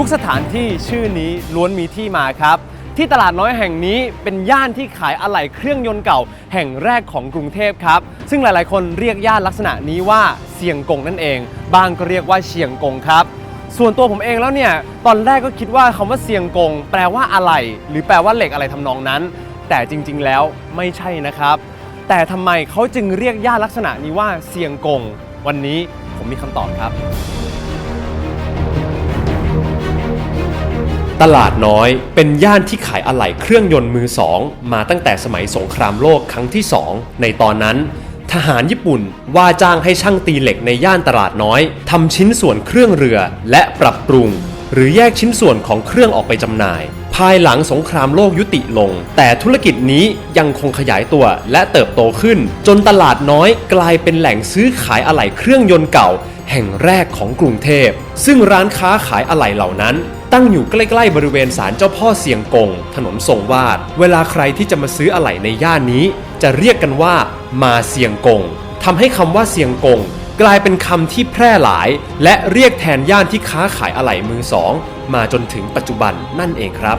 ทุกสถานที่ชื่อนี้ล้วนมีที่มาครับ ที่ตลาดน้อยแห่งนี้เป็นย่านที่ขายอะไหล่เครื่องยนต์เก่า แห่งแรกของกรุงเทพครับ ซึ่งหลายๆ คนเรียกย่านลักษณะนี้ว่าเซียงกงนั่นเอง บางก็เรียกว่าเชียงกงครับ ส่วนตัวผมเองแล้วเนี่ยตอนแรกก็คิดว่าคำว่าเซียงกง แปลว่าอะไรหรือแปลว่าเหล็กอะไรทำนองนั้น แต่จริง ๆ แล้วไม่ใช่นะครับ แต่ทำไมเขาจึงเรียกย่านลักษณะนี้ว่าเซียงกง วันนี้ผมมีคำตอบครับ ตลาดน้อยเป็นย่านที่ขายอะไหล่เครื่องยนต์มือสองมาตั้งแต่สมัยสงครามโลกครั้งที่สองในตอนนั้น ทหารญี่ปุ่นว่าจ้างให้ช่างตีเหล็กในย่านตลาดน้อยทำชิ้นส่วนเครื่องเรือและปรับปรุง หรือแยกชิ้นส่วนของเครื่องออกไปจำหน่าย ภายหลังสงครามโลกยุติลง แต่ธุรกิจนี้ยังคงขยายตัวและเติบโตขึ้น จนตลาดน้อยกลายเป็นแหล่งซื้อขายอะไหล่เครื่องยนต์เก่า แห่งแรกของกรุงเทพ ซึ่งร้านค้าขายอะไหล่เหล่านั้น ตั้งอยู่ใกล้ๆบริเวณศาลเจ้าพ่อเสียงกง ถนนทรงวาด เวลาใครที่จะมาซื้ออะไหล่ในย่านนี้ จะเรียกกันว่ามาเสียงกงทำให้คำว่าเสียงกง กลายเป็นคำที่แพร่หลาย และเรียกแทนย่านที่ค้าขายอะไหล่มือสอง มาจนถึงปัจจุบันนั่นเองครับ